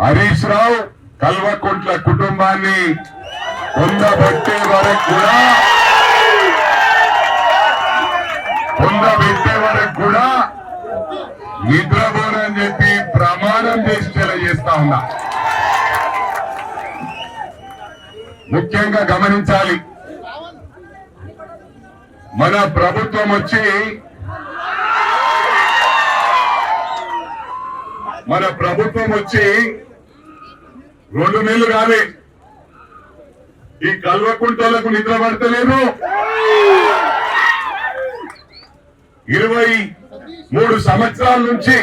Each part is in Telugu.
హరీష్ రావు కల్వకుంట్ల కుటుంబాన్ని పొందబట్టే వరకు కూడా పొందబెట్టే వరకు కూడా నిద్రపోనని చెప్పి ప్రమాణం చేసి తెలియజేస్తా ఉన్నా. ముఖ్యంగా గమనించాలి. మన ప్రభుత్వం వచ్చి మన ప్రభుత్వం వచ్చి రెండు నెలలు కాలే ఈ కల్వకుంటలకు నిద్ర పడతలేదు. ఇరవై మూడు సంవత్సరాల నుంచి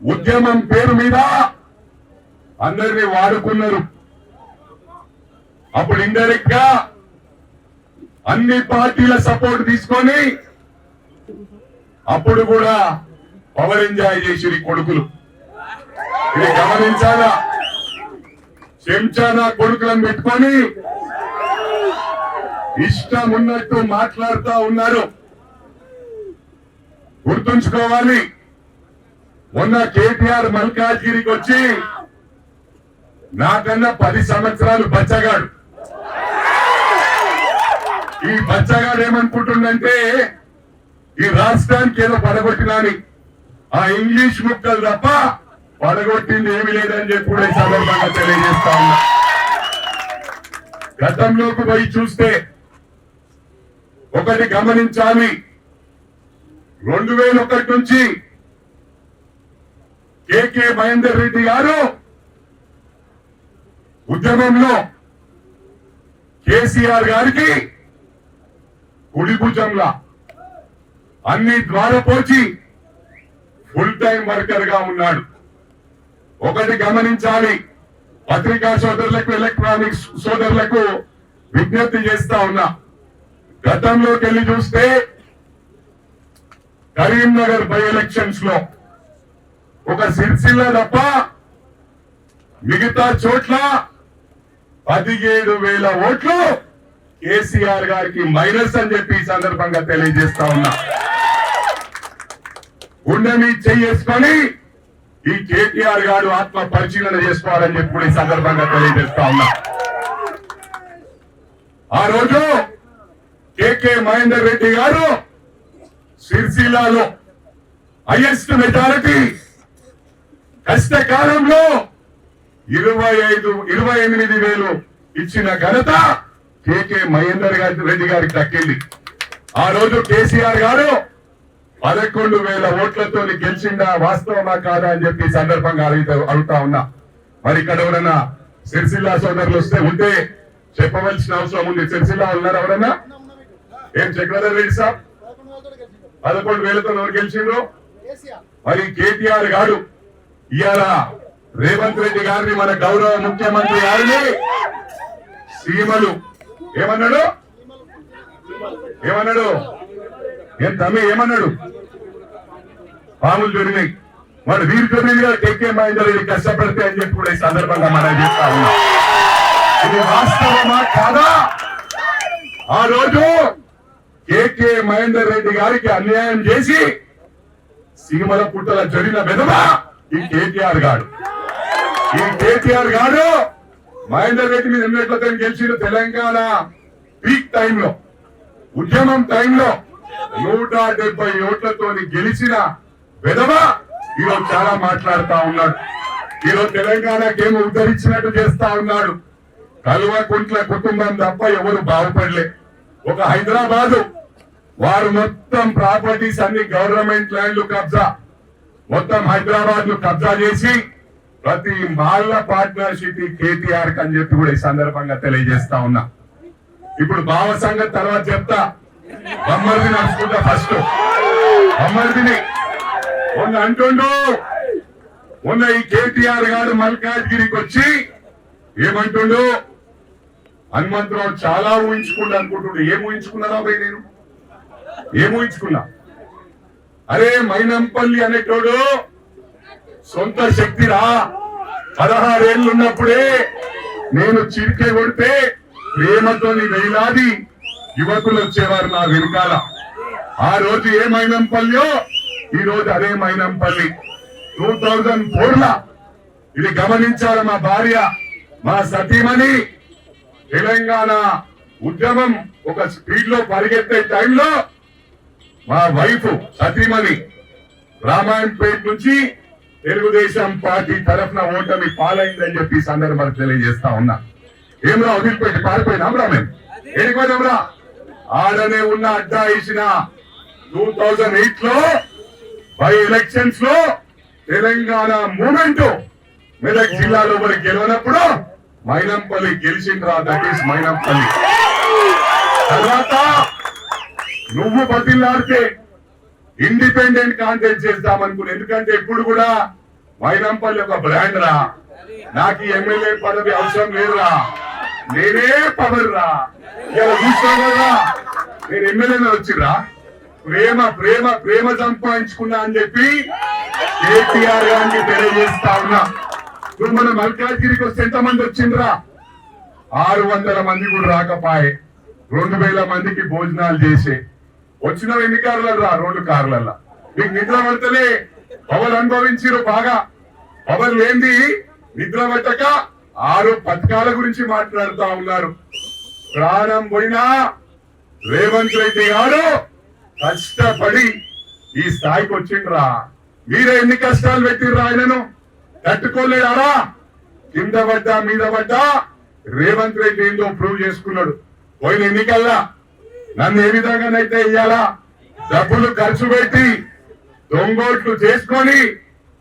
ఉద్యమం పేరు మీద అందరినీ వాడుకున్నారు. అప్పుడు ఇండైరెక్ట్గా అన్ని పార్టీల సపోర్ట్ తీసుకొని అప్పుడు కూడా పవర్ ఎంజాయ్ చేసి కొడుకులు. ఇది గమనించాలా? చెంచానా కొడుకులను పెట్టుకొని ఇష్టం ఉన్నట్టు మాట్లాడుతూ ఉన్నారు. గుర్తుంచుకోవాలి. మొన్న కేటీఆర్ మల్కాజ్గిరికి వచ్చి నాకన్నా పది సంవత్సరాలు బచ్చగాడు. ఈ బచ్చగాడు ఏమనుకుంటుండంటే ఈ రాష్ట్రానికి ఏదో పడగొట్టినాని. ఆ ఇంగ్లీష్ ముక్కలు తప్ప పడగొట్టింది ఏమి లేదని చెప్పి కూడా ఈ సందర్భంగా తెలియజేస్తా ఉన్నా. గతంలోకి పోయి చూస్తే ఒకటి గమనించాలి. రెండు వేల ఒకటి నుంచి కేకే మహేందర్ రెడ్డి గారు ఉద్యమంలో కేసీఆర్ గారికి కుడి అన్ని అన్ని ద్వారపోచి ఫుల్ టైం వర్కర్గా ఉన్నాడు. ఒకటి గమనించాలి. పత్రికా సోదరులకు ఎలక్ట్రానిక్స్ సోదరులకు విజ్ఞప్తి చేస్తా ఉన్నా. గతంలోకి వెళ్ళి చూస్తే కరీంనగర్ బై ఎలక్షన్స్లో ఒక సిరిసిల్ల తప్ప మిగతా చోట్ల పదిహేడు వేల ఓట్లు కేసీఆర్ గారికి మైనస్ అని చెప్పి ఈ సందర్భంగా తెలియజేస్తా ఉన్నా. గుండెని చేసుకొని ఈ కేటీఆర్ గారు ఆత్మ పరిశీలన చేసుకోవాలని చెప్పి కూడా ఈ సందర్భంగా తెలియజేస్తా ఉన్నా. ఆ రోజు కేకే మహేందర్ రెడ్డి గారు సిరిసిల్లాలో హైయెస్ట్ మెజారిటీ కష్టకాలంలో ఇరవై ఐదు ఇరవై ఎనిమిది వేలు ఇచ్చిన ఘనత కేకే మహేందర్ రెడ్డి గారికి దక్కింది. ఆ రోజు కేసీఆర్ గారు పదకొండు వేల ఓట్లతో గెలిచిందా వాస్తవమా కాదా అని చెప్పి సందర్భంగా అడుగుతా అడుగుతా ఉన్నా. మరి ఇక్కడ ఎవరైనా సిరిసిల్ల సోదరులు వస్తే ఉంటే చెప్పవలసిన అవసరం ఉంది. సిరిసిల్ల ఉన్నారు ఎవరైనా ఏం చక్రధర్ రెడ్డి సాబ్? పదకొండు వేలతో ఎవరు గెలిచిండ్రు? మరి కేటీఆర్ గారు ఇవాళ రేవంత్ రెడ్డి గారిని మన గౌరవ ముఖ్యమంత్రి గారిని సీమలు. ఏమన్నాడు? ఏమన్నాడు? ఏం తమ్మి ఏమన్నాడు? పాములు దొరినాయి వాడు వీరి దొరికింది గారు కేకే మహేందర్ కష్టపడితే అని చెప్పి కూడా ఈ సందర్భంగా మనం చెప్తా ఉన్నాం. ఇది వాస్తవమా కాదా? ఆ రోజు కేకే మహేందర్ రెడ్డి గారికి అన్యాయం చేసి సీమల పుట్టల జరిగిన విధమా ఈ కేటీఆర్ గారు. ఈ కేటీఆర్ గారు మహేందర్ రెడ్డి మీద ఎన్నట్లతో గెలిచిన తెలంగాణ పీక్ టైంలో ఉద్యమం టైంలో. నూట డెబ్బై ఓట్లతో గెలిచిన విధవ ఈరోజు చాలా మాట్లాడుతా ఉన్నాడు. ఈరోజు తెలంగాణకేమో ఉద్ధరించినట్టు చేస్తా ఉన్నాడు. కల్వకుంట్ల కుటుంబం తప్ప ఎవరు బాగుపడలే. ఒక హైదరాబాదు వారు మొత్తం ప్రాపర్టీస్ అన్ని గవర్నమెంట్ ల్యాండ్లు కబ్జా. మొత్తం హైదరాబాద్ను కబ్జా చేసి ప్రతి మాల్ల పార్ట్నర్షిప్ కేటీఆర్ అని చెప్పి కూడా ఈ సందర్భంగా తెలియజేస్తా ఉన్నా. ఇప్పుడు భావ సంగతి తర్వాత చెప్తా. అమ్మర్ది నడుచుకుంటా ఫస్ట్ అమ్మర్దిని మొన్న అంటుండు మొన్న ఈ కేటీఆర్ గారు మల్కాజ్గిరికి వచ్చి ఏమంటుండు? హనుమంతరావు చాలా ఊహించుకుంటా అనుకుంటుండు. ఏం ఊహించుకున్నారా పోయి నేను? ఏం ఊహించుకున్నా? అరే మైనంపల్లి అనేటోడు సొంత శక్తిరా. పదహారేళ్ళు ఉన్నప్పుడే నేను చిరికే కొడితే ప్రేమతోని వేలాది యువకులు వచ్చేవారు నా వెనుకాల. ఆ రోజు ఏ మైనంపల్లియో ఈ రోజు అదే మైనంపల్లి. టూ థౌజండ్ ఫోర్ లా ఇది గమనించారు మా భార్య మా సతీమణి. తెలంగాణ ఉద్యమం ఒక స్పీడ్లో పరిగెత్తే టైంలో మా వైఫ్ సతీమణి రామాయణపేట నుంచి తెలుగుదేశం పార్టీ తరఫున ఓటమి పాలైందని చెప్పి సందర్భాలు తెలియజేస్తా ఉన్నా. ఏమరా వదిలిపెట్టి పారిపోయినాం రా మేము ఏడిపోయినాంరా ఆడనే ఉన్న అడ్డా ఇచ్చిన టూ థౌజండ్ ఎయిట్లో బై ఎలక్షన్స్లో తెలంగాణ మూమెంట్ మెదక్ జిల్లాలో మరి గెలవనప్పుడు మైనంపల్లి గెలిచిండ్రా దట్ ఈస్ మైనంపల్లి. తర్వాత నువ్వు బతిల్లాడితే ఇండిపెండెంట్ కాంటెస్ట్ చేద్దామనుకుని ఎందుకంటే ఇప్పుడు కూడా మైనంపల్లి ఒక బ్రాండ్ రా నాకు ఎమ్మెల్యే పదవి అవసరం లేదురా. నేనే పవర్ రా ఇలా నేను ఎమ్మెల్యేలో వచ్చిరా ప్రేమ ప్రేమ ప్రేమ సంపాదించుకున్నా అని చెప్పి కేటీఆర్ గారిని తెలియజేస్తా ఉన్నా. ఇప్పుడు మన మల్కాజ్గిరికి వస్తే ఎంతమంది వచ్చిండ్రా. ఆరు వందల మంది కూడా రాకపాయే. రెండు వేల మందికి భోజనాలు చేసే. వచ్చిన ఎన్ని కార్లలో రా రెండు కార్లల్లో మీకు నిద్ర పడతలే? పవర్ అనుభవించిరు బాగా. పవర్ లేంది నిద్ర పట్టక ఆరు పథకాల గురించి మాట్లాడుతూ ఉన్నారు. ప్రాణం పోయినా రేవంత్ రెడ్డి గారు కష్టపడి ఈ స్థాయికి వచ్చిండ్రా. మీరే ఎన్ని కష్టాలు పెట్టిర్రా ఆయనను? తట్టుకోలేడారా? కింద పడ్డా మీద పడ్డా రేవంత్ రెడ్డి ఏందో ప్రూవ్ చేసుకున్నాడు. పోయిన ఎన్నికల్లా నన్ను ఏ విధంగానైతే ఇయ్యాలా? డబ్బులు ఖర్చు పెట్టి దొంగోట్లు చేసుకొని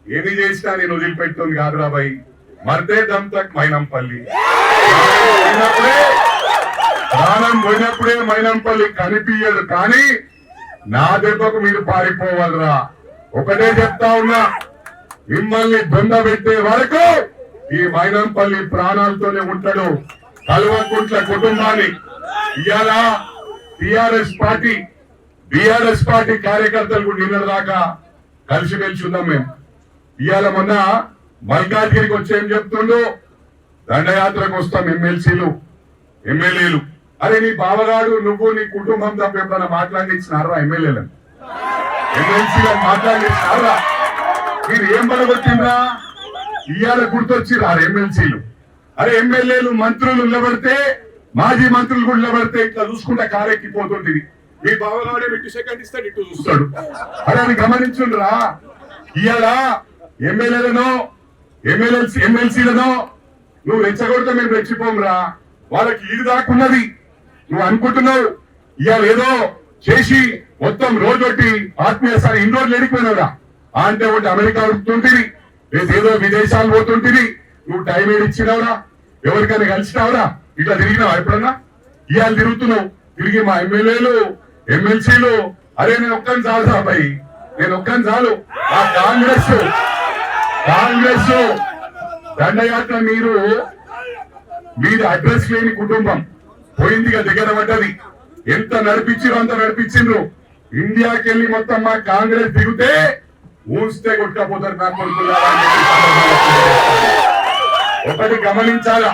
ఏది చేసినా నేను వదిలిపెట్టుంది కాదురా బాయ్. మర్దే దమ్ తక్ మైనంపల్లి. ప్రాణం పోయినప్పుడే మైనంపల్లి. కనిపించదు కానీ నా దెబ్బకు మీరు పారిపోవాలరా. ఒకటే చెప్తా ఉన్నా మిమ్మల్ని బొంద పెట్టే వరకు ఈ మైనంపల్లి ప్రాణాలతోనే ఉంటాడు. కల్వకుంట్ల కుటుంబాన్ని ఇవాళ టిఆర్ఎస్ పార్టీ బిఆర్ఎస్ పార్టీ కార్యకర్తలు నిన్న దాకా కలిసి మెలిసి ఉన్నాం మేము. ఇవాళ మొన్న మల్కాజ్గిరికి వచ్చి ఏం చెప్తుండో? దండయాత్రకు వస్తాం ఎమ్మెల్సీలు ఎమ్మెల్యేలు. అరే నీ బావగాడు నువ్వు నీ కుటుంబం తప్ప ఎప్పుడన్నా మాట్లాడించినారా ఎమ్మెల్యేలను? ఎమ్మెల్సీలను మాట్లాడించినారా? మీరు ఏం బలగొట్టిండ్రా ఇవాళ గుర్తొచ్చిరా ఎమ్మెల్సీలు. అరే ఎమ్మెల్యేలు మంత్రులు నిలబడితే మాజీ మంత్రులు కూడా నిలబడితే ఇట్లా చూసుకుంటా కారెక్కిపోతుంటుంది మీ బావగాడే ఇటు సెకండ్ ఇస్తాడు ఇటు చూస్తాడు. అరే అని గమనించుండ్రా? ఇవాళ ఎమ్మెల్యేలను ఎమ్మెల్యే ఎమ్మెల్సీలను నువ్వు రెచ్చగొడితే మేము రెచ్చిపోంరా వాళ్ళకి ఇది దాకున్నది నువ్వు అనుకుంటున్నావు. ఇవాళ ఏదో చేసి మొత్తం రోజొట్టి ఆత్మీయ సార్ ఇన్ని రోజులు ఎడిపోయినావురా ఆ అంటే ఒకటి అమెరికా ఉంటుంటివి లేదు ఏదో విదేశాలు పోతుంటివి. నువ్వు టైం ఏది ఇచ్చినావురా? ఎవరికైనా కలిసినావురా? ఇట్లా తిరిగినావు ఎప్పుడన్నా? ఇవాళ తిరుగుతున్నావు. తిరిగి మా ఎమ్మెల్యేలు ఎమ్మెల్సీలు అరే నేను ఒక్కని చాలు అబ్బాయి. నేను ఒక్కని చాలు. ఆ కాంగ్రెస్ కాంగ్రెస్ దండయాత్ర మీరు మీది అడ్రస్ లేని కుటుంబం. పోయిందిగా దగ్గర పడ్డది. ఎంత నడిపించిరో అంత నడిపించిండ్రు ఇండియాకి వెళ్ళి మొత్తం మా కాంగ్రెస్ దిగితే ఊస్తే కొట్టకపోతారు నా ఒకటి గమనించాలా?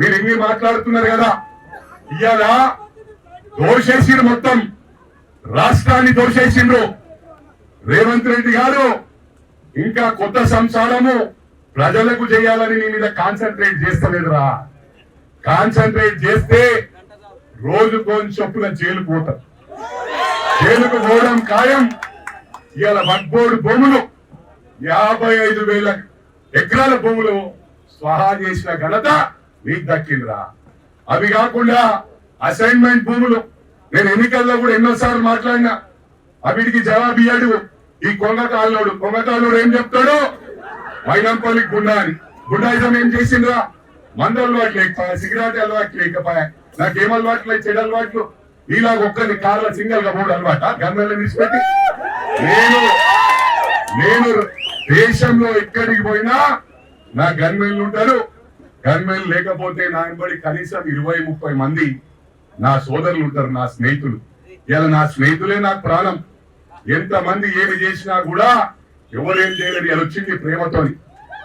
మీరు ఎన్ని మాట్లాడుతున్నారు కదా. ఇవాళ దోషేసిండ్రు మొత్తం. రాష్ట్రాన్ని దోషేసిండ్రు రేవంత్ రెడ్డి గారు ఇంకా కొత్త సంసారము ప్రజలకు చేయాలని నీ మీద కాన్సన్ట్రేట్ చేస్తలేదురా. కాన్సన్ట్రేట్ చేస్తే రోజు కొంచెం చొప్పున జైలు పోతారు జైలుకు పోవడం ఖాయం. ఇవాళ వడ్బోర్డు భూములు యాభై ఐదు వేల ఎకరాల భూములు స్వహా చేసిన ఘనత మీకు దక్కిందిరా. అవి కాకుండా అసైన్మెంట్ భూములు. నేను ఎన్నికల్లో కూడా ఎన్నోసార్లు మాట్లాడినా. అవిటికి జవాబు ఇయ్యాడు. ఈ కొంగ కాళ్ళోడు ఏం చెప్తాడు? మైనంపల్లి గుండా అని గుండాయిజం ఏం చేసిండ్రా? మంద అలవాటు లేకపోయా సిగరెట్ అలవాటు లేకపోయా. నాకేం అలవాట్లు లేదు చెడు అలవాట్లు ఇలా ఒక్కరిని కార్ల సింగల్గా మూడు అలవాట? గన్మెల్ని విడిచిపెట్టి. నేను నేను దేశంలో ఎక్కడికి పోయినా నా గన్మెన్లు ఉంటారు. గన్మెన్ లేకపోతే నా వెంబడి కనీసం ఇరవై ముప్పై మంది నా సోదరులు ఉంటారు నా స్నేహితులు. ఇలా నా స్నేహితులే నాకు ప్రాణం. ఎంతమంది ఏమి చేసినా కూడా ఎవరేం చేయలేదు ఇలా వచ్చింది ప్రేమతోని.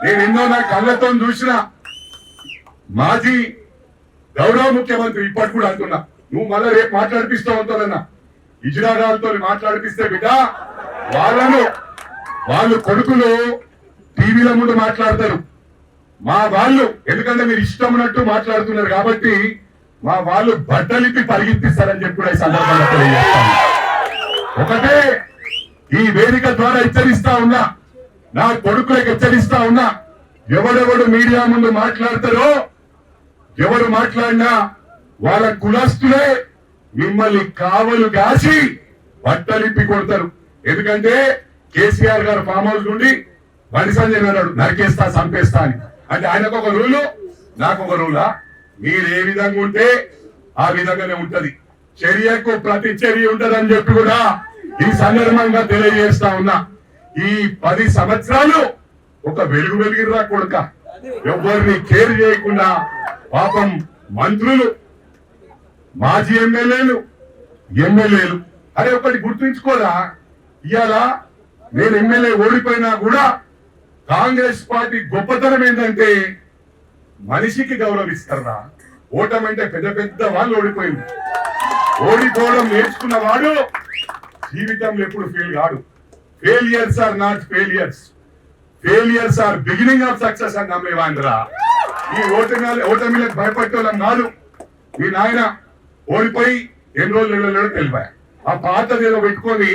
నేను ఎన్నో నా కళ్ళతో చూసిన మాజీ గౌరవ ముఖ్యమంత్రి ఇప్పటి కూడా అంటున్నా నువ్వు మళ్ళీ రేపు మాట్లాడిపిస్తావు అంటానన్నా ఇజ్రాగాలతో మాట్లాడిపిస్తే బిడ్డ వాళ్ళను వాళ్ళు కొడుకులు టీవీల ముందు మాట్లాడతారు. మా వాళ్ళు ఎందుకంటే మీరు ఇష్టం ఉన్నట్టు మాట్లాడుతున్నారు కాబట్టి మా వాళ్ళు బట్టలిపి పరిగెత్తిస్తారని చెప్పి కూడా ఈ సందర్భంగా తెలియజేస్తాను. ఒకటే ఈ వేదిక ద్వారా హెచ్చరిస్తా ఉన్నా నా కొడుకులకు హెచ్చరిస్తా ఉన్నా ఎవడెవడు మీడియా ముందు మాట్లాడతారో ఎవరు మాట్లాడినా వాళ్ళ కులస్తులే మిమ్మల్ని కావలు కాసి బట్టలిప్పి కొడతారు. ఎందుకంటే కేసీఆర్ గారు ఫామ్ హౌస్ నుండి బండి సంజయ్ అన్నాడు నరికేస్తా చంపేస్తా అని. అంటే ఆయనకు ఒక రూలు నాకు ఒక రూలా. మీరు ఏ విధంగా ఉంటే ఆ విధంగానే ఉంటది. చర్యకు ప్రతి చర్య ఉంటదని చెప్పి కూడా ఈ సందర్భంగా తెలియజేస్తా ఉన్నా. ఈ పది సంవత్సరాలు ఒక వెలుగు వెలిగిర్రా కొడుక. ఎవరిని కేర్ చేయకుండా పాపం మంత్రులు మాజీ ఎమ్మెల్యేలు ఎమ్మెల్యేలు. అరే ఒకటి గుర్తుంచుకోరా. ఇవాళ నేను ఎమ్మెల్యే ఓడిపోయినా కూడా కాంగ్రెస్ పార్టీ గొప్పతనం ఏంటంటే మనిషికి గౌరవిస్తారా? ఓటమంటే పెద్ద పెద్ద వాళ్ళు ఓడిపోయింది ఓడిపోవడం నేర్చుకున్న వాడు జీవితంలో ఎప్పుడు ఫెయిల్ కాడు. Failures are not failures failures are beginning of success అని నమ్మేవాంద్రా ఈ ఓటమి ఓటమిలకు భయపడేవాళ్ళం కాదు. మీ నాయన ఓడిపోయి ఎన్ని రోజులు వెళ్ళలేడో తెలిపాయి. ఆ పాతది ఏదో పెట్టుకొని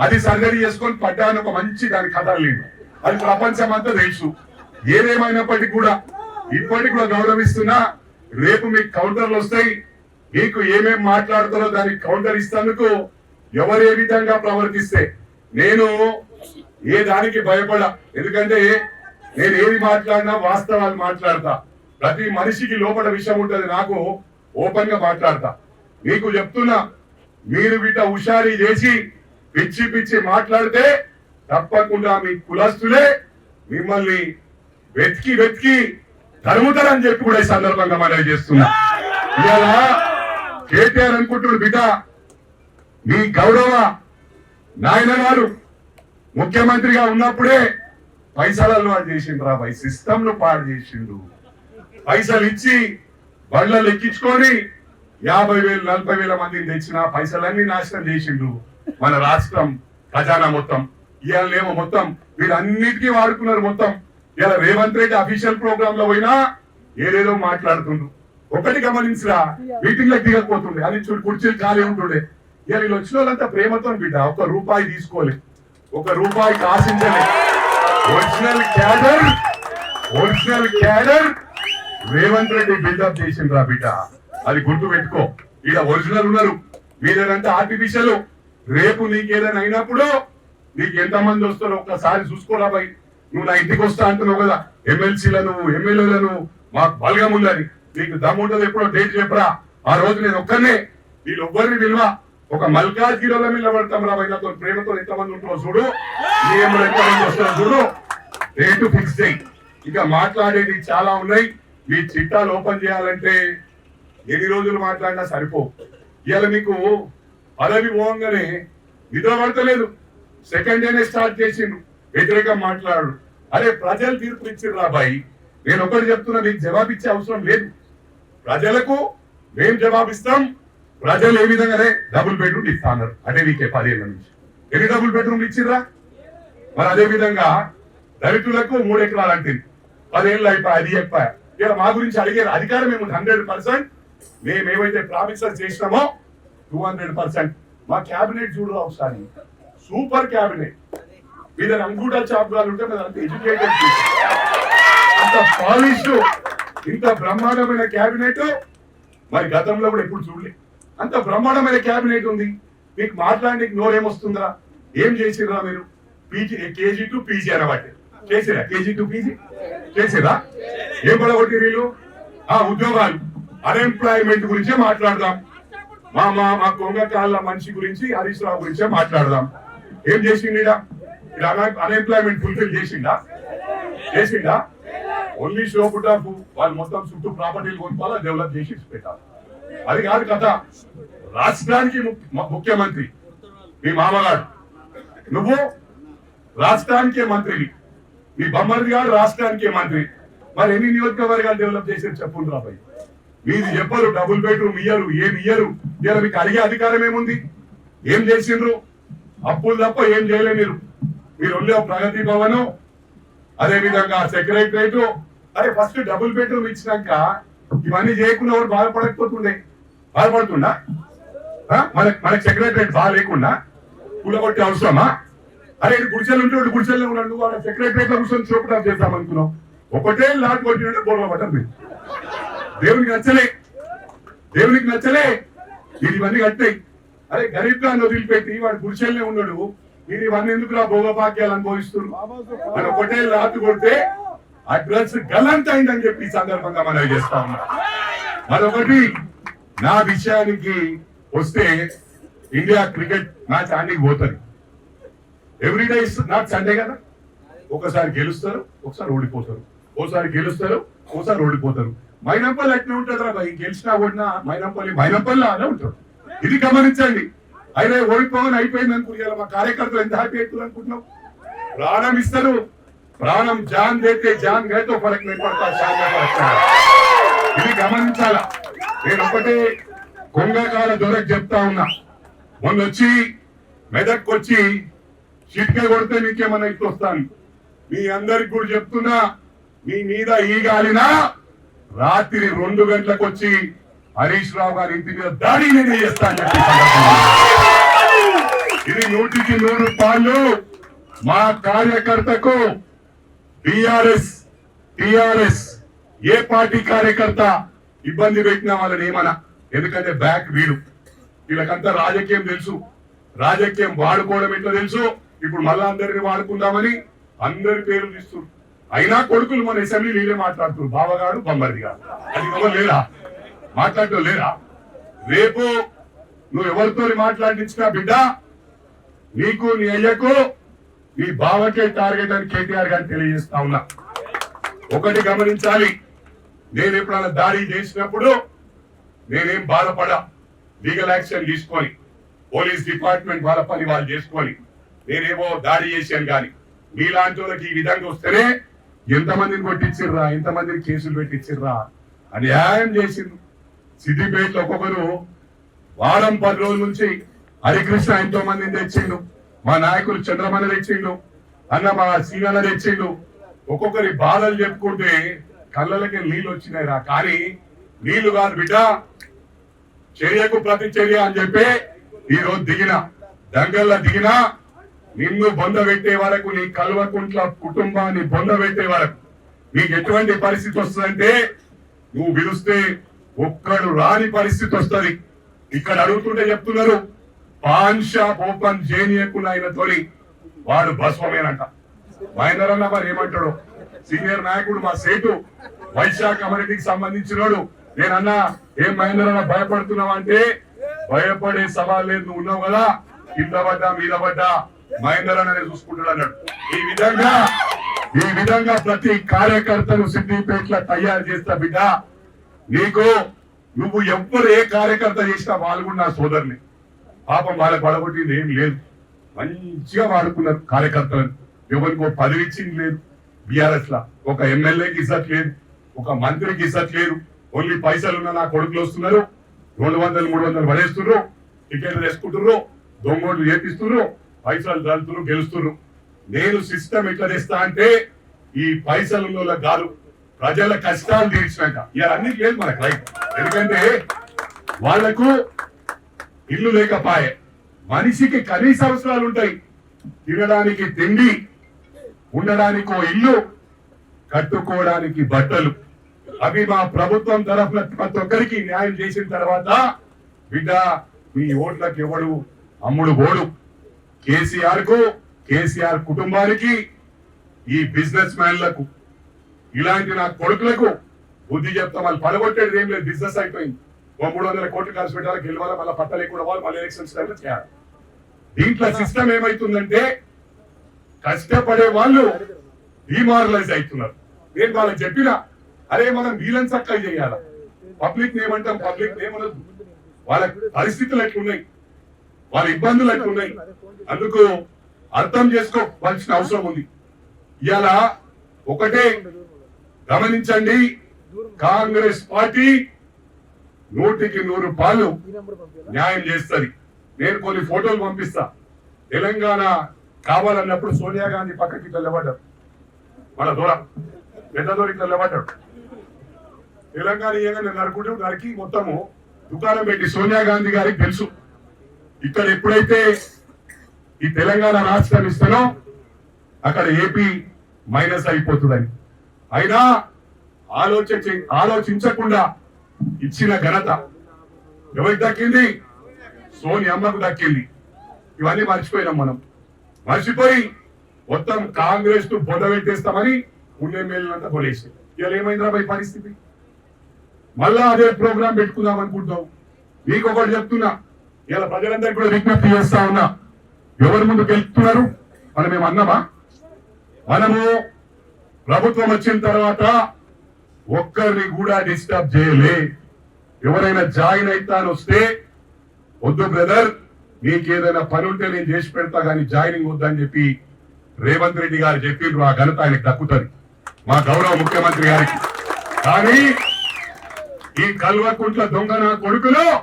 అది సర్జరీ చేసుకొని పడ్డాను ఒక మంచి దాని కథ లేదు. అది ప్రపంచం అంతా తెలుసు. ఏదేమైనప్పటికీ కూడా ఇప్పటికి కూడా గౌరవిస్తున్నా రేపు మీకు కౌంటర్లు వస్తాయి. మీకు ఏమేం మాట్లాడతారో దానికి కౌంటర్ ఇస్తందుకు ఎవరు ఏ విధంగా ప్రవర్తిస్తే నేను ఏ దానికి భయపడ ఎందుకంటే నేను ఏది మాట్లాడినా వాస్తవాలు మాట్లాడతా. ప్రతి మనిషికి లోపల విషయం ఉంటుంది నాకు ఓపెన్గా మాట్లాడతా. మీకు చెప్తున్నా మీరు బిడ్డ హుషారీ చేసి పిచ్చి పిచ్చి మాట్లాడితే తప్పకుండా మీ కులస్తులే మిమ్మల్ని వెతికి వెతికి తరుముతారని చెప్పి కూడా ఈ సందర్భంగా మనం చేస్తున్నా. ఇలా కేటీఆర్ అనుకుంటున్న బిడ్డ మీ గౌరవ నాయన గారు ముఖ్యమంత్రిగా ఉన్నప్పుడే పైసలలో అది చేసిండు రా భయ్ సిస్టమ్ను పాడు చేసిండు. పైసలు ఇచ్చి బండ్లలో ఎక్కించుకొని యాభై వేలు నలభై వేల మందిని తెచ్చిన పైసలన్నీ నాశనం చేసిండు మన రాష్ట్రం ఖజానా మొత్తం. ఇవాళేమో మొత్తం వీళ్ళన్నిటికీ వాడుకున్నారు మొత్తం. ఇలా రేవంత్ రెడ్డి అఫీషియల్ ప్రోగ్రామ్లో పోయినా ఏదేదో మాట్లాడుతుండ్రు ఒకటి గమనించరా మీటింగ్లకు దిగకపోతుండే. అది చూడు కుర్చీలు ఖాళీ ఉంటుండే. ఇలా వీళ్ళు వచ్చిన వాళ్ళంతా ప్రేమతో బిడ్డ ఒక రూపాయి తీసుకోలే. ఒక రూపాయికి ఆశించలే original cadre original cadre Revanth Reddy buildup చేసిండ్రా బిడ్డ. అది గుర్తు పెట్టుకో. ఈడ ఒరిజినల్ ఉన్నారు. మీరేనంటే ఆర్టిఫిషియల్ రేపు నీకేదైనా అయినప్పుడు నీకు ఎంత మంది వస్తారో ఒక్కసారి చూసుకోరా బై నువ్వు నా ఇంటికి వస్తా అంటున్నావు కదా. ఎమ్మెల్సీలను ఎమ్మెల్యేలను మాకు బలగం ఉందని నీకు దమ్ముండదు ఎప్పుడో డేట్ చెప్పరా? ఆ రోజు నేను ఒక్కనే. వీళ్ళు ఒవ్వరిని విలువ ఒక మల్కాజ్గిరిలో నిలబడతాం రా నాతో ప్రేమతో ఎంతమంది ఉంటారో చూడు. ఏం ఎంతమంది వస్తారో చూడు. రేటు ఫిక్స్ చేయి. ఇక మాట్లాడేది చాలా ఉన్నాయి. మీ చిట్టాలు ఓపెన్ చేయాలంటే ఎన్ని రోజులు మాట్లాడినా సరిపో ఇవాళ మీకు పదవి పోగానే నిద్ర పడతలేదు. సెకండ్ డేనే స్టార్ట్ చేసిండు వ్యతిరేకం మాట్లాడు అరే ప్రజలు తీర్పు ఇచ్చిర్రు రాబాయి నేను ఒకటి చెప్తున్నా మీకు జవాబిచ్చే అవసరం లేదు. ప్రజలకు మేం జవాబిస్తాం. ప్రజలు ఏ విధంగానే డబుల్ బెడ్రూమ్ ఇస్తా అన్నారు అంటే మీకే పదేళ్ళ నుంచి. ఎన్ని డబుల్ బెడ్రూమ్లు ఇచ్చిర్రా? మరి అదే విధంగా దళితులకు మూడు ఎకరాలు అంటుంది. పదేళ్ళు అయిపోయి అది అయిపోయా. ఇలా మా గురించి అడిగే అధికారం మేము హండ్రెడ్ పర్సెంట్. మేము ఏవైతే ప్రామిసెస్ చేసినామో టూ హండ్రెడ్ పర్సెంట్. మా క్యాబినెట్ చూడరా ఒకసారి. Super cabinet. మీద అంగూటా చాపుగాలు ఉంటే మీద అంత ఎడ్యుకేటెడ్ అంత పాలిష్ ఇంత బ్రహ్మాండమైన క్యాబినెట్? మరి గతంలో కూడా ఎప్పుడు చూడలే. అంత బ్రహ్మాండమైన క్యాబినెట్ ఉంది. మీకు మాట్లాడడానికి నోరేమొస్తుందా? ఏం చేసిరా మీరు? పీజీ కేజీ టు పీజీ అనమాట. చేసిరా? KG to PG? చేసిరా? ఏం పడగొట్టి వీళ్ళు? ఆ ఉద్యోగాలు. అన్ఎంప్లాయ్మెంట్ గురించే మాట్లాడదాం. మా మా మా కొంగకాళ్ళ మనిషి గురించి హరీష్ రావు గురించే మాట్లాడదాం. ఏం చేసిండా అన్ఎంప్లాయ్మెంట్ ఫుల్ఫిల్ చేసిండా? చేసిండా? ఓన్లీ షో ఆఫ్ వాళ్ళు మొత్తం చుట్టూ ప్రాపర్టీలు కొనుక్కోవాలా డెవలప్ చేసి పెట్టాలి. అది కాదు కథ. రాష్ట్రానికి ముఖ్యమంత్రి మీ మామగారు. నువ్వు రాష్ట్రానికే మంత్రివి. మీ బొమ్మది గారు రాష్ట్రానికే మంత్రి. మరి ఎన్ని నియోజకవర్గాలు డెవలప్ చేసారు చెప్పండి రాబాయి మీది చెప్పరు డబుల్ బెడ్రూమ్ ఇయ్యరు ఏమి ఇయ్యరు. ఇలా మీకు అడిగే అధికారం ఏముంది? ఏం చేసిండ్రు? అప్పులు తప్ప ఏం చేయలే మీరు మీరు ఉండే ప్రగతి భవనం అదే విధంగా సెక్రటరేట్ అరే ఫస్ట్ డబుల్ బెడ్రూమ్ ఇచ్చినాక ఇవన్నీ చేయకుండా వాడు బాధపడకపోతుండే? బాధపడుతుండా? మనకి మనకి సెక్రటరేట్ బాగా లేకుండా కూలగొట్టే అవసరమా? అరే ఇది ఉంటే వాడు ఉన్నాడు. వాళ్ళ సెక్రటరేట్లో కూర్చొని చూపడం చేద్దాం అనుకున్నాం ఒకటే లాట్ కొట్టినట్టు బోర్ల పడ్డది దేవునికి నచ్చలే. దేవునికి నచ్చలే. ఇది ఇవన్నీ కట్టాయి. అరే గరీబ్ గాన్ని వదిలిపెట్టి వాడు గుడిచెల్లే ఉన్నాడు. మీరు ఇవన్నీ ఎందుకు నా భోగభాగ్యాలు అనుభవిస్తున్నారు? అని ఒకటే లాట్ కొడితే అడ్రస్ డ్రగ్స్ గలంత అయిందని చెప్పి సందర్భంగా మనం చేస్తా ఉన్నాం. మరొకటి నా విషయానికి వస్తే ఇండియా క్రికెట్ మ్యాచ్ ఆడికి పోతుంది. ఎవ్రీడే ఇస్ నాట్ సండే కదా? ఒకసారి గెలుస్తారు ఒకసారి ఓడిపోతారు. ఓసారి గెలుస్తారు ఒకసారి ఓడిపోతారు. మైనంపల్లి అట్నే ఉంటుంది రా గెలిచినా ఓడినా మైనంపల్లి మైనంపల్లి అనే ఉంటాడు ఇది గమనించండి. అయినా ఓడిపోవని అయిపోయింది అనుకుంటున్నారు? మా కార్యకర్తలు ఎంత హ్యాపీ అవుతారు అనుకుంటున్నాం ప్రాణం జాన్ దేతే జాన్ గేతో ఫరక్ నేను పడతా షాన్గా పడతా. ఇది గమనించాల? నేను ఒకటి కొంగకాల దొరకు చెప్తా ఉన్నా. మొన్న వచ్చి మెదక్కి వచ్చి చిట్కే కొడితే నీకేమన్నా ఇట్టు వస్తాను. మీ అందరికి కూడా చెప్తున్నా మీ మీద ఈగాలినా రాత్రి రెండు గంటలకు వచ్చి హరీష్ రావు గారి ఇంటి మీద దాడి నేనే చేస్తాను ఇది నూటికి నూరు పాళ్ళు మా కార్యకర్తకు బిఆర్ఎస్ టిఆర్ఎస్ ఏ పార్టీ కార్యకర్త ఇబ్బంది పెట్టినా వాళ్ళని ఏమన్నా? ఎందుకంటే బ్యాక్ వీడు. వీళ్ళకంతా రాజకీయం తెలుసు. రాజకీయం వాడుకోవడం ఎట్లా తెలుసు? ఇప్పుడు మళ్ళా అందరిని వాడుకుందామని అందరి పేర్లు తీస్తున్నారు. అయినా కొడుకులు మన అసెంబ్లీ వీళ్ళే మాట్లాడుతున్నారు. బావగాడు బొమ్మరిది గారు అది ఎవరు లేరా? మాట్లాడటం లేరా? రేపు నువ్వు ఎవరితో మాట్లాడించినా బిడ్డ నీకు నీ అయ్యకు ఈ బావకే టార్గెట్ అని కేటీఆర్ గారు తెలియజేస్తా ఉన్నా. ఒకటి గమనించాలి. నేను ఎప్పుడైనా దాడి చేసినప్పుడు నేనేం బాధపడా? లీగల్ యాక్షన్ తీసుకొని పోలీస్ డిపార్ట్మెంట్ వాళ్ళ పని వాళ్ళు చేసుకొని నేనేమో దాడి చేశాను కానీ మీలాంటి వాళ్ళకి ఈ విధంగా వస్తేనే ఎంతమందిని కొట్టించిర్రా ఎంతమందిని కేసులు పెట్టించిర్రా? అని న్యాయం చేసిండ్రు సిద్దిపేటలో ఒక్కొక్కరు వారం పది రోజుల నుంచి హరికృష్ణ ఎంతో మందిని తెచ్చిండు. మా నాయకులు చంద్రమణ తెచ్చిండు అన్న మా సీనన్న తెచ్చిండు ఒక్కొక్కరి బాధలు చెప్పుకుంటే కళ్ళలకి నీళ్ళు వచ్చినాయి రా. కానీ నీళ్ళు కాదు బిడ్డ చర్యకు ప్రతి చర్య అని చెప్పి ఈ రోజు దిగిన దంగల్లో దిగిన నిన్ను బొంద పెట్టే వరకు నీ కల్వకుంట్ల కుటుంబాన్ని బొంద పెట్టే వరకు నీకు ఎటువంటి పరిస్థితి వస్తుందంటే నువ్వు పిలిస్తే ఒక్కడు రాని పరిస్థితి వస్తది. ఇక్కడ అడుగుతుంటే చెప్తున్నారు పాన్ షాప్ ఓపెన్ చేయనీయకుండా ఆయన తొలి వాడు భస్వమేనంట మహేందర్ అన్న మరి ఏమంటాడు? సీనియర్ నాయకుడు మా సేటు వైశాఖ కమిటీకి సంబంధించినోడు. నేనన్నా ఏం మహేందర్ అన్న భయపడుతున్నావు అంటే భయపడే సవాల్ లేదు నువ్వు ఉన్నావు కదా కింద పడ్డా మీద పడ్డా మహేందర్ అన్ననే చూసుకుంటాడు అన్నాడు ఈ విధంగా ఈ విధంగా ప్రతి కార్యకర్తను సిద్దిపేట్ల తయారు చేస్తా బిడ్డ. నీకు నువ్వు ఎవ్వరు ఏ కార్యకర్త చేసినా వాళ్ళు నా సోదరుని పాపం వాళ్ళకి పడగొట్టింది ఏం లేదు. మంచిగా వాడుకున్నారు కార్యకర్తలను ఎవరికి ఒక పదవి ఇచ్చింది లేదు. బీఆర్ఎస్ లా ఒక ఎమ్మెల్యేకి ఇజ్జత్ లేదు. ఒక మంత్రికి ఇజ్జత్ లేదు. ఓన్లీ పైసలు ఉన్న నా కొడుకులు వస్తున్నారు. రెండు వందలు మూడు వందలు పడేస్తున్నారు. టికెట్లు వేసుకుంటున్నారు దొంగోట్లు చేపిస్తున్నారు. పైసలు దళుతున్నారు గెలుస్తున్నారు. నేను సిస్టమ్ ఎట్లా తెస్తా అంటే ఈ పైసలు కాదు ప్రజల కష్టాలు తీర్చినాక. ఇలా అన్ని లేదు మనకు రైట్ ఎందుకంటే వాళ్ళకు ఇల్లు లేకపాయే. మనిషికి కనీస అవసరాలు ఉంటాయి తినడానికి తిండి ఉండడానికి ఓ ఇల్లు కట్టుకోవడానికి బట్టలు. అవి మా ప్రభుత్వం తరఫున ప్రతి ఒక్కరికి న్యాయం చేసిన తర్వాత బిడ్డ మీ ఓట్లకు ఎవడు అమ్ముడు ఓడు కేసీఆర్కు కేసీఆర్ కుటుంబానికి ఈ బిజినెస్ మ్యాన్లకు ఇలాంటి నా కొడుకులకు బుద్ధి చెప్తా వాళ్ళు పడగొట్టేది ఏం లేదు బిజినెస్ అయిపోయింది. మూడు వందల కోట్లు కలిసి పెట్టాలి గెలవాలి మళ్ళీ పట్ట లేకుండా వాళ్ళు మళ్ళీ ఎలక్షన్స్ టైంలో చేయాలి. దీంట్లో సిస్టమ్ ఏమైతుందంటే కష్టపడే వాళ్ళు డిమారలైజ్ అవుతున్నారు. నేను వాళ్ళకి చెప్పినా అరే మనం వీలని చక్కగా చేయాల? పబ్లిక్ ఏమంటాం పబ్లిక్ ఏమనదు వాళ్ళ పరిస్థితులు ఎట్లున్నాయి? వాళ్ళ ఇబ్బందులు ఎట్లున్నాయి? అందుకు అర్థం చేసుకోవాల్సిన అవసరం ఉంది. ఇవాళ ఒకటే గమనించండి కాంగ్రెస్ పార్టీ నూటికి నూరు పాలు న్యాయం చేస్తుంది. నేను కొన్ని ఫోటోలు పంపిస్తా. తెలంగాణ కావాలన్నప్పుడు సోనియా గాంధీ పక్కకి నిలబడ్డారు మన దూరం. పెద్దదో ఇట్లా లేవటాడు తెలంగాణ ఏదైనా నరుకుంటే నరికి మొత్తము దుకాణం పెట్టి సోనియా గాంధీ గారికి తెలుసు. ఇక్కడ ఎప్పుడైతే ఈ తెలంగాణ రాష్ట్రం ఇస్తానో అక్కడ ఏపీ మైనస్ అయిపోతుందని. అయినా ఆలోచించ ఆలోచించకుండా ఇచ్చిన ఘనత ఎవరికి దక్కింది? సోని అమ్మకు దక్కింది. ఇవన్నీ మర్చిపోయినాం మనం. మర్చిపోయి మొత్తం కాంగ్రెస్ను బొంద పెట్టేస్తామని ఉండే మేలంతా కొలేసి ఇవాళ ఏమైందిరా భయ్ పరిస్థితి? మళ్ళా అదే ప్రోగ్రాం పెట్టుకుందాం అనుకుంటాం మీకు ఒకటి చెప్తున్నా. ఇలా ప్రజలందరికీ కూడా విజ్ఞప్తి చేస్తా ఉన్నా. ఎవరి ముందుకు వెళ్తున్నారు మనం మేము అన్నామా మనము ప్రభుత్వం వచ్చిన తర్వాత ఒక్కరిని కూడా డిస్టర్బ్ చేయలే. ఎవరైనా జాయిన్ అవుతాను వస్తే వద్దు బ్రదర్ నీకు ఏదైనా పని ఉంటే నేను చేసి పెడతా కానీ జాయినింగ్ వద్దని చెప్పి రేవంత్ రెడ్డి గారు చెప్పిండ్రు. ఆ ఘనత ఆయనకు దక్కుతుంది. మా గౌరవ ముఖ్యమంత్రి గారికి. కానీ ఈ కల్వకుంట్ల దొంగ నా కొడుకులు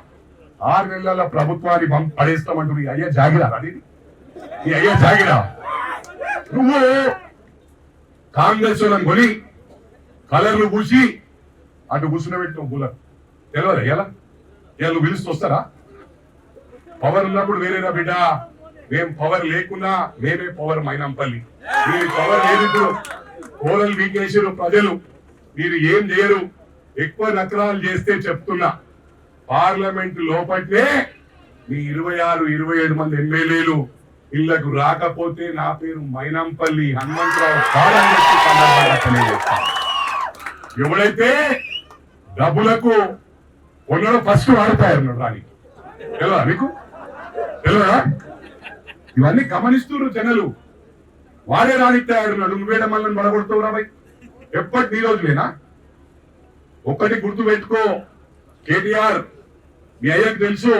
ఆరు నెలల ప్రభుత్వాన్ని పంప- పడేస్తామంటుంది ఈ అయ్యా జాగిరా అది ఈ అయ్యా జాగిరా. నువ్వు కాంగ్రెస్ కొని కలర్లు పూసి అటు కూర్చున్నబెట్టిన కూలర్ తెలియదు ఎలా వీళ్ళు పిలుస్తూ వస్తారా? పవర్ ఉన్నప్పుడు వేరేనా బిడ్డ? మేము పవర్ లేకున్నా మేమే పవర్ మైనంపల్లి. మీరు పవర్ లేదు ఇప్పుడు కోరలు వీకేసారు ప్రజలు. మీరు ఏం చేయరు? ఎక్కువ నకరాలు చేస్తే చెప్తున్నా. పార్లమెంట్ లోపట్నే మీ ఇరవై ఆరు ఇరవై ఏడు మంది ఎమ్మెల్యేలు ఇళ్ళకు రాకపోతే నా పేరు మైనంపల్లి హనుమంతరావు కాదని చెప్పి సందర్భంగా తెలియజేస్తాను. ఎవడైతే డబ్బులకు కొనడం ఫస్ట్ వాడతాయన్నాడు రాని తెలియదా మీకు? తెలియదా ఇవన్నీ గమనిస్తున్నారు జనలు. వాడే రానిస్తాడు నువ్వేడ మళ్ళీ పడగొడుతావు రాబాయ్ ఎప్పటి నీ రోజులేనా ఒక్కటి గుర్తు పెట్టుకో. కేటీఆర్ మీ అయ్యకు తెలుసు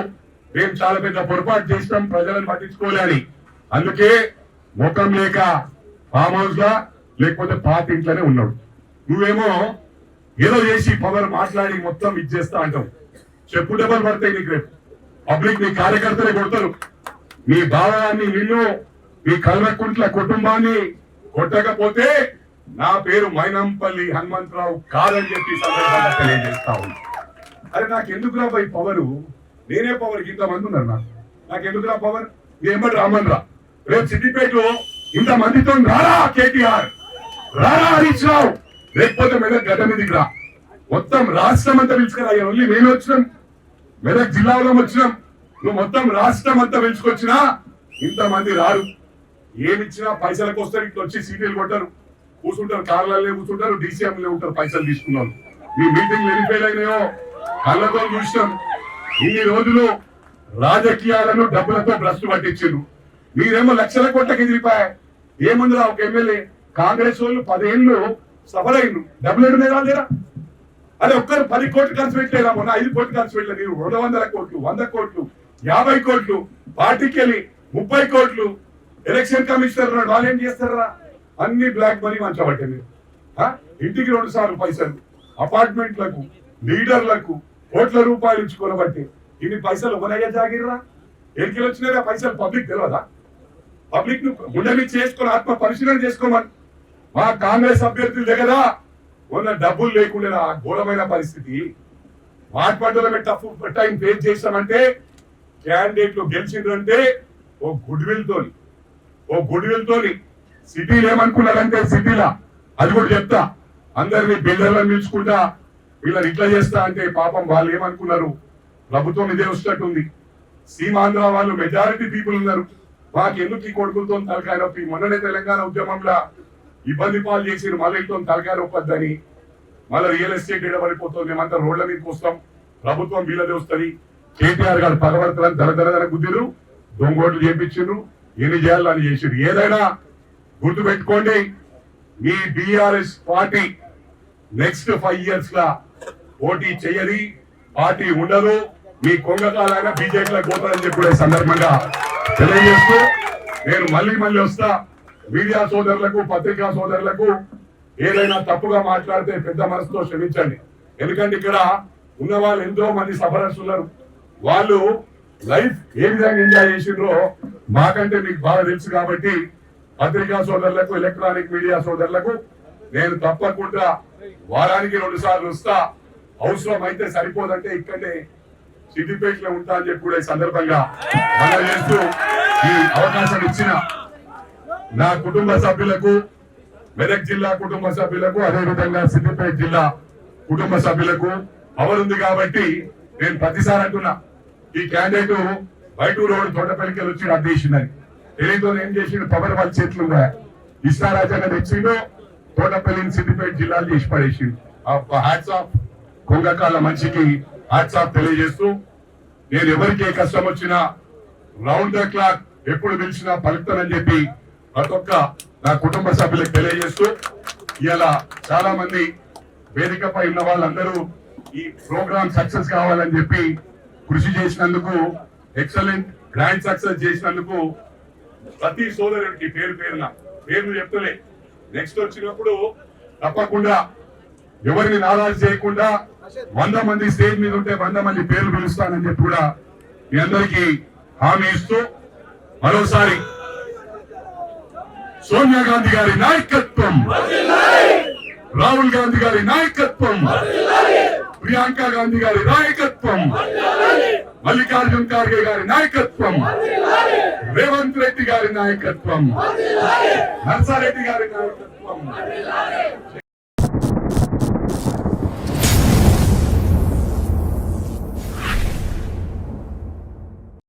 మేము చాలా పెద్ద పొరపాటు చేస్తాం ప్రజలను పట్టించుకోలేని అందుకే ముఖం లేక ఫామ్ హౌస్ లా లేకపోతే పాత ఇంట్లోనే ఉన్నాడు. నువ్వేమో ఏదో చేసి పవర్ మాట్లాడి మొత్తం ఇచ్చేస్తా అంటాం. చెప్పు దెబ్బలు పడతాయి నీకు రేపు. పబ్లిక్ మీ కార్యకర్తలే కొడతారు. మీ భావాన్ని నిన్ను మీ కల్వకుంట్ల కుటుంబాన్ని కొట్టకపోతే నా పేరు మైనంపల్లి హనుమంతరావు కాదని చెప్పి సందర్భంగా తెలియజేస్తా ఉన్నా. అరే నాకు ఎందుకు రా పవరు? నేనే పవర్ ఇంతమంది ఉన్నారు నాకు. నాకు ఎందుకు రా పవర్? ఏమని రామన్ రా రేపు సిద్దిపేటలో ఇంత మందితో రారా కేటీఆర్. రారా హరీష్ రావు. లేకపోతే మెదక్ గడ్డ మీదకి రా. మొత్తం రాష్ట్రం అంతా పిలుచుకురా ఓన్లీ మేము వచ్చినాం. మెదక్ జిల్లాలో వచ్చినాం. నువ్వు మొత్తం రాష్ట్రం అంతా పిలుచుకొచ్చినా ఇంతమంది రారు. ఏమిచ్చినా పైసలకు వస్తారు ఇట్లా వచ్చి సీటీలు కొట్టారు. కూర్చుంటారు కార్లలో కూర్చుంటారు డీసీఎంలో ఉంటారు పైసలు తీసుకున్నారు మీ మీటింగ్ ఎన్ని అయినాయో కళ్ళతో చూసినాం. ఇన్ని రోజులు రాజకీయాలను డబ్బులతో భ్రష్టు పట్టించారు మీరేమో లక్షల కోట్ల ఎదిరిపోయాయి ఏముందిరా ఒక ఎమ్మెల్యే? కాంగ్రెస్ వాళ్ళు పదేళ్ళు సఫలైండు డబ్బులు ఎడున్నాయి లేరా అదే ఒక్కరు పది కోట్లు ఖర్చు పెట్టలేదా మొన్న ఐదు కోట్లు ఖర్చు పెట్టలేదు మీరు రెండు వందల కోట్లు వంద కోట్లు యాభై కోట్లు పార్టీకి వెళ్ళి ముప్పై కోట్లు. ఎలక్షన్ కమిషనర్ వాళ్ళు ఏం చేస్తారా? అన్ని బ్లాక్ మనీ మంచబట్టే మీరు ఆ? ఇంటికి రెండు సార్లు పైసలు. అపార్ట్మెంట్లకు లీడర్లకు కోట్ల రూపాయలు ఇచ్చుకోనబట్టి ఇన్ని పైసలు ఎవరయ్యా జాగిర్రా? ఎన్నికలు వచ్చినాయా పైసలు? పబ్లిక్ తెలియదా పబ్లిక్ను గుండె మీద చేసుకొని ఆత్మ పరిశీలన చేసుకోమని మా కాంగ్రెస్ అభ్యర్థుల దగ్గర ఉన్న డబ్బులు లేకుండా ఘోరమైన పరిస్థితి. మాట్లాడలో టఫ్ టైం ఫేస్ చేస్తామంటే క్యాండిడేట్లు గెలిచిందంటే ఓ గుడ్ విల్ తోని ఓ గుడ్ విల్ తోని సిటీలు ఏమనుకున్నారంటే సిటీలా అది కూడా చెప్తా. అందరినీ బిల్డర్లను పిలుచుకుంటా వీళ్ళని ఇట్లా చేస్తా అంటే పాపం వాళ్ళు ఏమనుకున్నారు? ప్రభుత్వం ఇదే వస్తున్నట్టుంది. సీమాంధ్ర వాళ్ళు మెజారిటీ పీపుల్ ఉన్నారు. మాకు ఎందుకు ఈ కొడుకులతో తలకాయ నొప్పి? మొన్ననే తెలంగాణ ఉద్యమంలో ఇబ్బంది పాలు చేసి మళ్ళీతో తలకాయ నొప్పొద్దని మళ్ళీ రియల్ ఎస్టేట్ ఇడబడిపోతుంది. మేమంతా రోడ్ల మీదకి వస్తాం. ప్రభుత్వం వీళ్ళదే వస్తుంది కేటీఆర్ గారు పగబడతారని ధర ధర ధర గుద్దిరు దొంగోట్లు చేపించారు ఎన్ని చేయాలని చేసిరు ఏదైనా గుర్తు పెట్టుకోండి మీ BRS party next five years లా పోటీ చేయది పార్టీ ఉండదు. మీ కొంగకాలైనా బీజేపీలో పోతారని చెప్పి సందర్భంగా తెలియజేస్తూ నేను మళ్ళీ మళ్ళీ వస్తా. మీడియా సోదరులకు పత్రికా సోదరులకు ఏదైనా తప్పుగా మాట్లాడితే పెద్ద మనసుతో క్షమించండి. ఎందుకంటే ఇక్కడ ఉన్న వాళ్ళు ఎంతో మంది సఫరర్స్ వాళ్ళు లైఫ్ ఏ విధంగా ఎంజాయ్ చేసిండ్రో మాకంటే మీకు బాగా తెలుసు కాబట్టి పత్రికా సోదరులకు ఎలక్ట్రానిక్ మీడియా సోదరులకు నేను తప్పకుండా వారానికి రెండు సార్లు వస్తా. అవసరం అయితే సరిపోదంటే ఇక్కడే సిద్దిపేటలో ఉంటా అని చెప్పి కూడా ఈ సందర్భంగా మనం చేస్తూ ఈ అవకాశం ఇచ్చిన నా కుటుంబ సభ్యులకు మెదక్ జిల్లా కుటుంబ సభ్యులకు అదే విధంగా సిద్దిపేట జిల్లా కుటుంబ సభ్యులకు పవర్ ఉంది కాబట్టి నేను ప్రతిసారి అంటున్నా ఈ క్యాండిడేట్ బయట రోడ్డు తోటపల్లికి వచ్చి అడ్డేసిందని తెలియదు ఏం చేసిండు పవర్ వాళ్ళ చేతులు ఇష్టారాజంగా తెచ్చిండు తోటపల్లిని సిద్దిపేట జిల్లాలు చేసి పడేసిండు. హ్యాట్స్ ఆఫ్ కొంగకాల మనిషికి హ్యాట్స్ ఆఫ్ తెలియజేస్తూ నేను ఎవరికి ఏ కష్టం వచ్చినా రౌండ్ ద క్లాక్ ఎప్పుడు పిలిచినా పలుకుతానని చెప్పి ప్రతి ఒక్క నా కుటుంబ సభ్యులకు తెలియజేస్తూ ఇలా చాలా మంది వేదికపై ఉన్న వాళ్ళందరూ ఈ ప్రోగ్రామ్ సక్సెస్ కావాలని చెప్పి కృషి చేసినందుకు ఎక్సలెంట్ గ్రాండ్ సక్సెస్ చేసినందుకు ప్రతి సోదరుడికి పేరు పేరున పేర్లు చెప్తలే. నెక్స్ట్ వచ్చినప్పుడు తప్పకుండా ఎవరిని నారాజు చేయకుండా వంద మంది స్టేజ్ మీద ఉంటే వంద మంది పేర్లు పిలుస్తానని చెప్పి కూడా మీ అందరికీ హామీ ఇస్తూ మరోసారి సోనియా గాంధీ గారి నాయకత్వం రాహుల్ గాంధీ గారి నాయకత్వం ప్రియాంక గాంధీ గారి నాయకత్వం మల్లికార్జున్ ఖార్గే గారి నాయకత్వం రేవంత్ రెడ్డి గారి నాయకత్వం నర్సారెడ్డి గారి నాయకత్వం